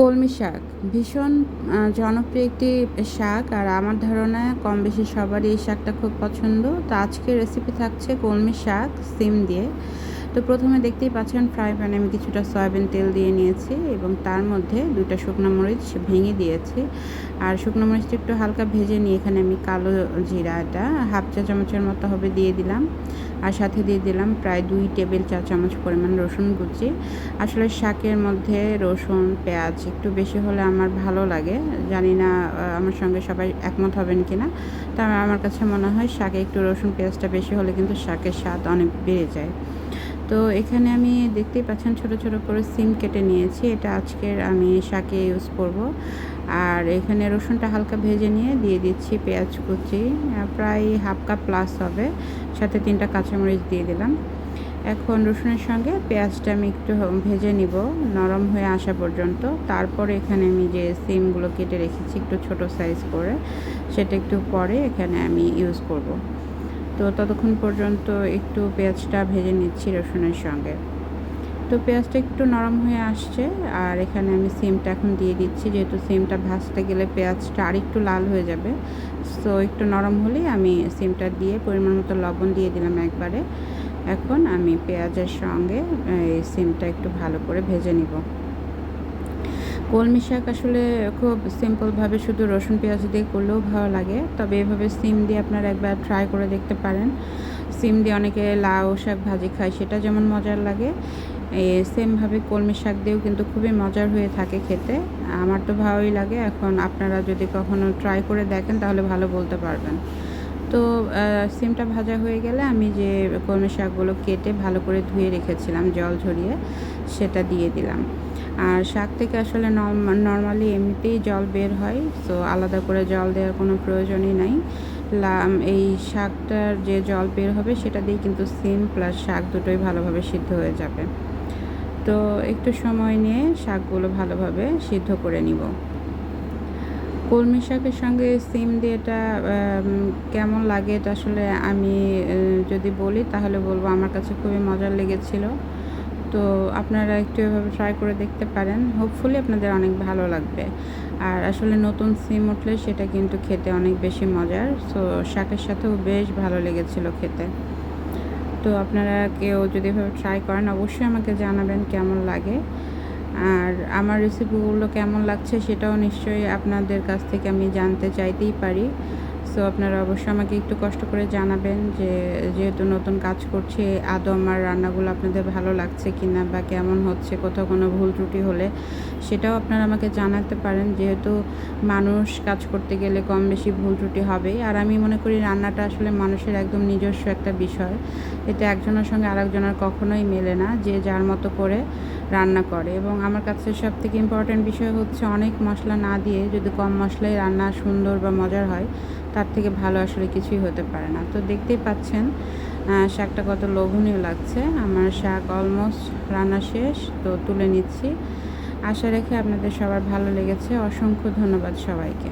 কলমি শাক। ভীষণ জনপ্রিয় একটি শাক আর আমার ধারণায় কম বেশি সবারই এই শাকটা খুব পছন্দ। তো আজকে রেসিপি থাকছে কলমি শাক, সিম দিয়ে। তো প্রথমে দেখতেই পাচ্ছেন ফ্রাই প্যানে আমি কিছুটা সয়াবিন তেল দিয়ে নিয়েছি এবং তার মধ্যে দুটা শুকনো মরিচ ভেঙে দিয়েছি। আর শুকনো মরিচটা একটু হালকা ভেজে নিয়ে এখানে আমি কালো জিরাটা হাফ চা চামচের মতো হবে দিয়ে দিলাম। আর সাথে দিয়ে দিলাম প্রায় দুই টেবিল চা চামচ পরিমাণ রসুন কুচি। আসলে শাকের মধ্যে রসুন, পেঁয়াজ একটু বেশি হলে আমার ভালো লাগে। জানি না আমার সঙ্গে সবাই একমত হবেন কি না তবে আমার কাছে মনে হয় শাকে একটু রসুন, পেঁয়াজটা বেশি হলে কিন্তু শাকের স্বাদ অনেক বেড়ে যায়। তো এখানে আমি দেখতেই পাচ্ছেন ছোট ছোট করে সিম কেটে নিয়েছি। এটা আজকের আমি শাকে ইউজ করব। আর এখানে রসুনটা হালকা ভেজে নিয়ে দিয়ে দিচ্ছি পেঁয়াজ কুচি। প্রায় হাফ কাপ প্লাস হবে। সাথে তিনটা কাঁচামরিচ দিয়ে দিলাম। এখন রসুনের সঙ্গে পেঁয়াজটা আমি একটু ভেজে নিব নরম হয়ে আসা পর্যন্ত। তারপরে এখানে আমি যে সিমগুলো কেটে রেখেছি একটু ছোট সাইজ করে, সেটা একটু পরে এখানে আমি ইউজ করব। তো ততক্ষণ পর্যন্ত একটু পেঁয়াজটা ভেজে নিচ্ছি রসুনের সঙ্গে। তো পেঁয়াজটা একটু নরম হয়ে আসছে আর এখানে আমি সিমটা এখন দিয়ে দিচ্ছি, যেহেতু সিমটা ভাজতে গেলে পেঁয়াজটা আর একটু লাল হয়ে যাবে। সো একটু নরম হলেই আমি সিমটা দিয়ে পরিমাণ মতো লবণ দিয়ে দিলাম একবারে। এখন আমি পেঁয়াজের সঙ্গে, এই সিমটা একটু ভালো করে ভেজে নিব। কলমি শাক আসলে খুব সিম্পলভাবে শুধু রসুন পেঁয়াজ দিয়ে করলেও ভালো লাগে। তবে এভাবে সিম দিয়ে আপনারা একবার ট্রাই করে দেখতে পারেন। সিম দিয়ে অনেকে লাউ শাক ভাজি খায়, সেটা যেমন মজার লাগে। সেমভাবে কলমি শাক দিয়েও কিন্তু খুবই মজার হয়ে থাকে খেতে। আমার তো ভালোই লাগে, এখন আপনারা যদি কখনো ট্রাই করে দেখেন তাহলে ভালো বলতে পারবেন। তো সিমটা ভাজা হয়ে গেলে আমি যে কলমি শাকগুলো কেটে ভালো করে ধুয়ে রেখেছিলাম জল ঝরিয়ে, সেটা দিয়ে দিলাম। আর শাক থেকে আসলে নর্মালি এমনিতেই জল বের হয় সো আলাদা করে জল দেওয়ার কোনো প্রয়োজনই নাই। এই শাকটার যে জল বের হবে সেটা দিয়ে কিন্তু সিম প্লাস শাক দুটোই ভালোভাবে সিদ্ধ হয়ে যাবে। তো একটু সময় নিয়ে শাকগুলো ভালোভাবে সিদ্ধ করে নিব। কলমি শাকের সঙ্গে সিম দিয়ে এটা কেমন লাগে এটা আসলে আমি যদি বলি তাহলে বলব আমার কাছে খুবই মজার লেগেছিল। তো আপনারা একটু এভাবে ট্রাই করে দেখতে পারেন। হোপফুলি আপনাদের অনেক ভালো লাগবে। আর আসলে নতুন সিম উঠলে সেটা কিন্তু খেতে অনেক বেশি মজার। সো শাকের সাথেও বেশ ভালো লেগেছিল খেতে। তো আপনারা কেউ যদি এভাবে ট্রাই করেন, অবশ্যই আমাকে জানাবেন কেমন লাগে। আর আমার রেসিপিগুলো কেমন লাগছে সেটাও নিশ্চয়ই আপনাদের কাছ থেকে আমি জানতে চাইতেই পারি। সো আপনারা অবশ্যই আমাকে একটু কষ্ট করে জানাবেন যে যেহেতু নতুন কাজ করছি, আদৌ আমার রান্নাগুলো আপনাদের ভালো লাগছে কি না বা কেমন হচ্ছে, কোথাও কোনো ভুল ত্রুটি হলে সেটাও আপনারা আমাকে জানাতে পারেন। যেহেতু মানুষ কাজ করতে গেলে কম বেশি ভুল ত্রুটি হবেই। আর আমি মনে করি রান্নাটা আসলে মানুষের একদম নিজস্ব একটা বিষয়। এটা একজনের সঙ্গে আরেকজনের কখনোই মেলে না, যে যার মতো করে রান্না করে। এবং আমার কাছে সব থেকে ইম্পর্ট্যান্ট বিষয় হচ্ছে অনেক মশলা না দিয়ে যদি কম মশলায় রান্না সুন্দর বা মজার হয় তার থেকে ভালো আসলে কিছুই হতে পারে না। তো দেখতেই পাচ্ছেন শাকটা কত লোভনীয় লাগছে। আমার শাক অলমোস্ট রান্না শেষ, তো তুলে নিচ্ছি। আশা রেখে আপনাদের সবার ভালো লেগেছে। অসংখ্য ধন্যবাদ সবাইকে।